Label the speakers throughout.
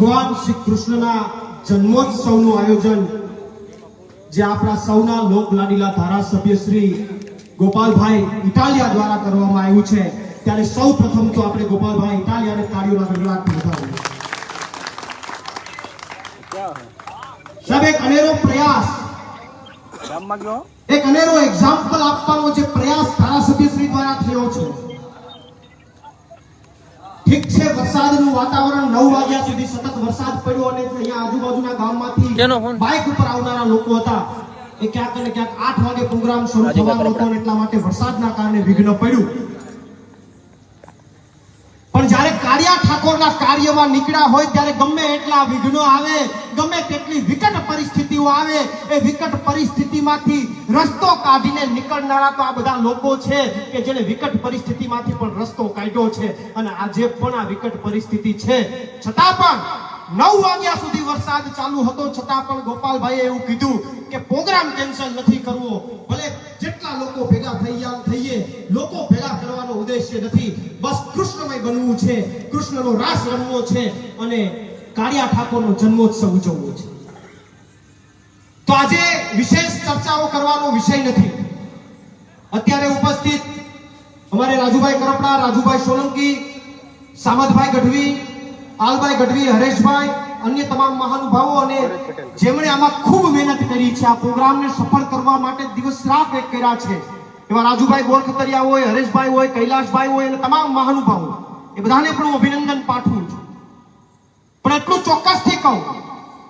Speaker 1: ભગવાન શ્રી કૃષ્ણના જન્મોત્સવનું આયોજન જે આપણા સૌના લોકલાડીલા ધારાસભ્ય શ્રી ગોપાલભાઈ ઇટાલિયા દ્વારા કરવામાં આવ્યું છે ત્યારે સૌ પ્રથમ તો આપણે ગોપાલભાઈ ઇટાલિયાને તાળીઓના ગગડાટથી વધાવીએ. સાહેબ એક અનેરો પ્રયાસ એક અનેરો એક્ઝામ્પલ આપવાનો જે પ્રયાસ ધારાસભ્ય શ્રી દ્વારા થયો છે. ઠીક છે વરસાદનું વાતાવરણ નવ વાગ્યા સુધી સતત વરસાદ પડ્યો અને અહીંયા આજુબાજુના ગામમાંથી બાઇક ઉપર આવનારા લોકો હતા એ ક્યાંક ને ક્યાંક આઠ વાગે પ્રોગ્રામ શરૂ થવાનો હતો એટલા માટે વરસાદના કારણે વિઘ્ન પડ્યું. પણ જ્યારે કાળિયા ઠાકોરના કાર્યમાં નીકળ્યા હોય ત્યારે ગમે એટલા વિઘ્નો આવે ગમે તેટલી વિકટ પરિસ્થિતિઓ આવે, એ વિકટ પરિસ્થિતિમાંથી રસ્તો કાઢીને નીકળનારા તો આ બધા લોકો છે કે જેને વિકટ પરિસ્થિતિમાંથી પણ રસ્તો કાઢ્યો છે અને આજે પણ આ વિકટ પરિસ્થિતિ છે. છતાં પણ નવ વાગ્યા સુધી વરસાદ ચાલુ હતો. છતાં પણ ગોપાલભાઈએ એવું કીધું કે પ્રોગ્રામ કેન્સલ નથી કરવો. ભલે જેટલા લોકો ભેગા થઈ થઈએ, લોકો ભેગા કરવાનો ઉદ્દેશ્ય નથી. બસ કૃષ્ણમય બનવું છે. કૃષ્ણનો રાસ રમવો છે અને કાળિયા ઠાકોરનો જન્મોત્સવ ઉજવવો છે. તો આજે વિશેષ ચર્ચાઓ કરવાનો વિષય નથી. અત્યારે ઉપસ્થિત અમારે રાજુભાઈ કરપડા, રાજુભાઈ સોલંકી, સામતભાઈ ગઢવી, આલભાઈ ગઢવી, હરેશભાઈ, અન્ય તમામ મહાનુભાવો અને જેમણે આમાં ખૂબ મહેનત કરી છે, આ પ્રોગ્રામને સફળ કરવા માટે દિવસ રાત એક કર્યા છે. એવા રાજુભાઈ ગોરખતરિયા હોય, હરેશભાઈ હોય, કૈલાશભાઈ હોય અને તમામ મહાનુભાવો. એ બધાને પણ હું અભિનંદન પાઠવું છું. પણ એટલું ચોક્કસથી કહું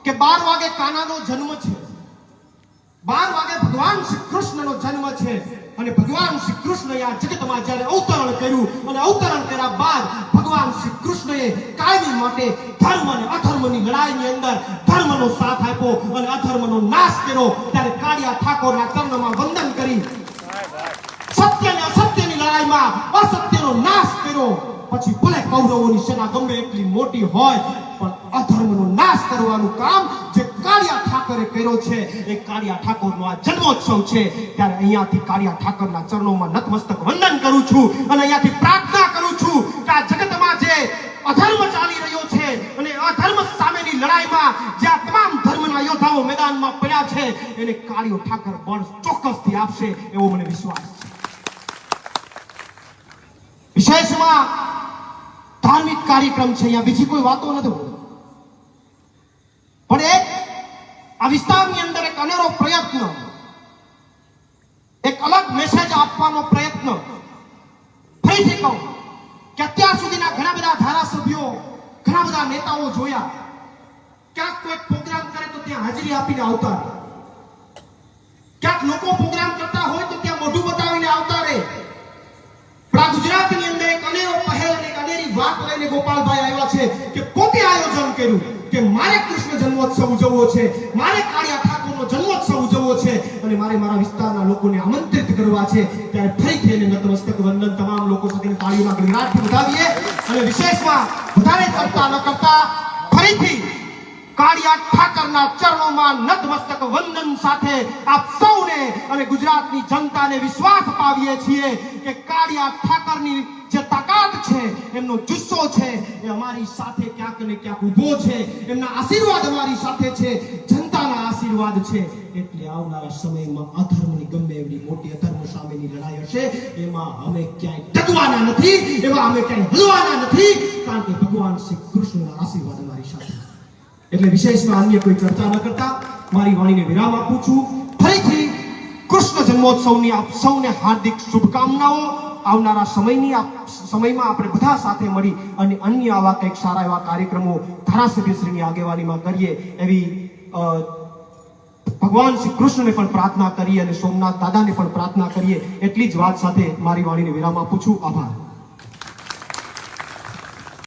Speaker 1: કે બાર વાગે કાનાનો જન્મ છે. બાર વાગે ભગવાન શ્રી કૃષ્ણનો જન્મ છે અને ભગવાન શ્રી કૃષ્ણએ આ જગતમાં જ્યારે અવતરણ કર્યું અને અવતરણ કર્યા બાદ ભગવાન શ્રી કૃષ્ણએ કાયમી માટે ધર્મ અને અધર્મની લડાઈની અંદર ધર્મનો સાથ આપ્યો અને અધર્મનો નાશ કર્યો. ત્યારે કાળિયા ઠાકોરના ચરણમાં કૌરવોની સેના ગમે એટલી મોટી હોય, પણ અધર્મનો નાશ કરવાનું કામ જે કાળિયા ઠાકરે કર્યો છે, એ કાળિયા ઠાકોરનો આ જન્મોત્સવ છે. ત્યારે અહીંયાથી કાળિયા ઠાકરના ચરણોમાં નતમસ્તક વંદન કરું છું અને અહીંયાથી પ્રાર્થના કરું છું કે આ જગતમાં જે અધર્મ ચાલી રહ્યો છે અને અધર્મ સામેની લડાઈમાં જે આ તમામ ધર્મના યોદ્ધાઓ મેદાનમાં પડ્યા છે, એને કાળિયો ઠાકર બળ ચોક્કસથી આપશે એવો મને વિશ્વાસ છે. વિશેષમાં ધાર્મિક કાર્યક્રમ છે, અહીંયા બીજી કોઈ વાતો નથી પણ એક આ વિસ્તારની અંદર એક અનેરો પ્રયત્ન, એક અલગ મેસેજ આપવાનો પ્રયત્ન. ફરીથી કહું કે અત્યાર સુધીના ઘણા બધા ધારાસભ્યો, ઘણા બધા નેતાઓ જોયા. ક્યાંક કોઈ પ્રોગ્રામ કરે તો ત્યાં હાજરી આપીને આવતા. ક્યાંક લોકો પ્રોગ્રામ કરતા વાત લઈને ગોપાલભાઈ આવ્યા છે કે પોતે આયોજન કર્યું કે મારે કૃષ્ણ જન્મોત્સવ ઉજવવો છે, મારે કાળિયા ઠાકોરનો જન્મોત્સવ ઉજવવો છે અને મારે મારા વિસ્તારના લોકોને આમંત્રિત કરવા છે. ત્યારે ફરી થઈને નતમસ્તક વંદન તમામ લોકો સાથે તાળીઓના ગણરાટથી વધાવીએ અને વિશેષમાં વધારે કરતા ન કરતા ફરીથી કાળિયા ઠાકરના ચરણોમાં નતમસ્તક વંદન સાથે આપ સૌને અને ગુજરાતની જનતાને વિશ્વાસ પાવીએ છીએ કે કાળિયા ઠાકરની જે તાકાત છે, એમનો જુસ્સો છે, એ અમારી સાથે ક્યાંક ને ક્યાંક ઊભો છે. એમના આશીર્વાદ અમારી સાથે છે. જનતાના આશીર્વાદ છે. એટલે આવનારા સમયમાં અધર્મની ગમે એવડી મોટી અધર્મ સામેની લડાઈ હશે, એમાં અમે ક્યાંય ટકવાના નથી, એમાં અમે ક્યાંય હલવાના નથી, કારણ કે ભગવાન શ્રી કૃષ્ણના આશીર્વાદ અમારી સાથે એટલે વિશેષમાં અન્ય કોઈ ચર્ચા ન કરતા, મારી વાણીને વિરામ આપું છું. ફરીથી કૃષ્ણ જન્મોત્સવની આપ સૌને હાર્દિક શુભકામનાઓ. આવનારા સમયની સમયમાં આપણે બધા સાથે મળી અને અન્ય આવા કંઈક સારા એવા કાર્યક્રમો ધારાસભ્યશ્રીની આગેવાનીમાં કરીએ એવી ભગવાન શ્રી કૃષ્ણને પણ પ્રાર્થના કરીએ અને સોમનાથ દાદાને પણ પ્રાર્થના કરીએ. એટલી જ વાત સાથે મારી વાણીને વિરામ આપું છું. આભાર.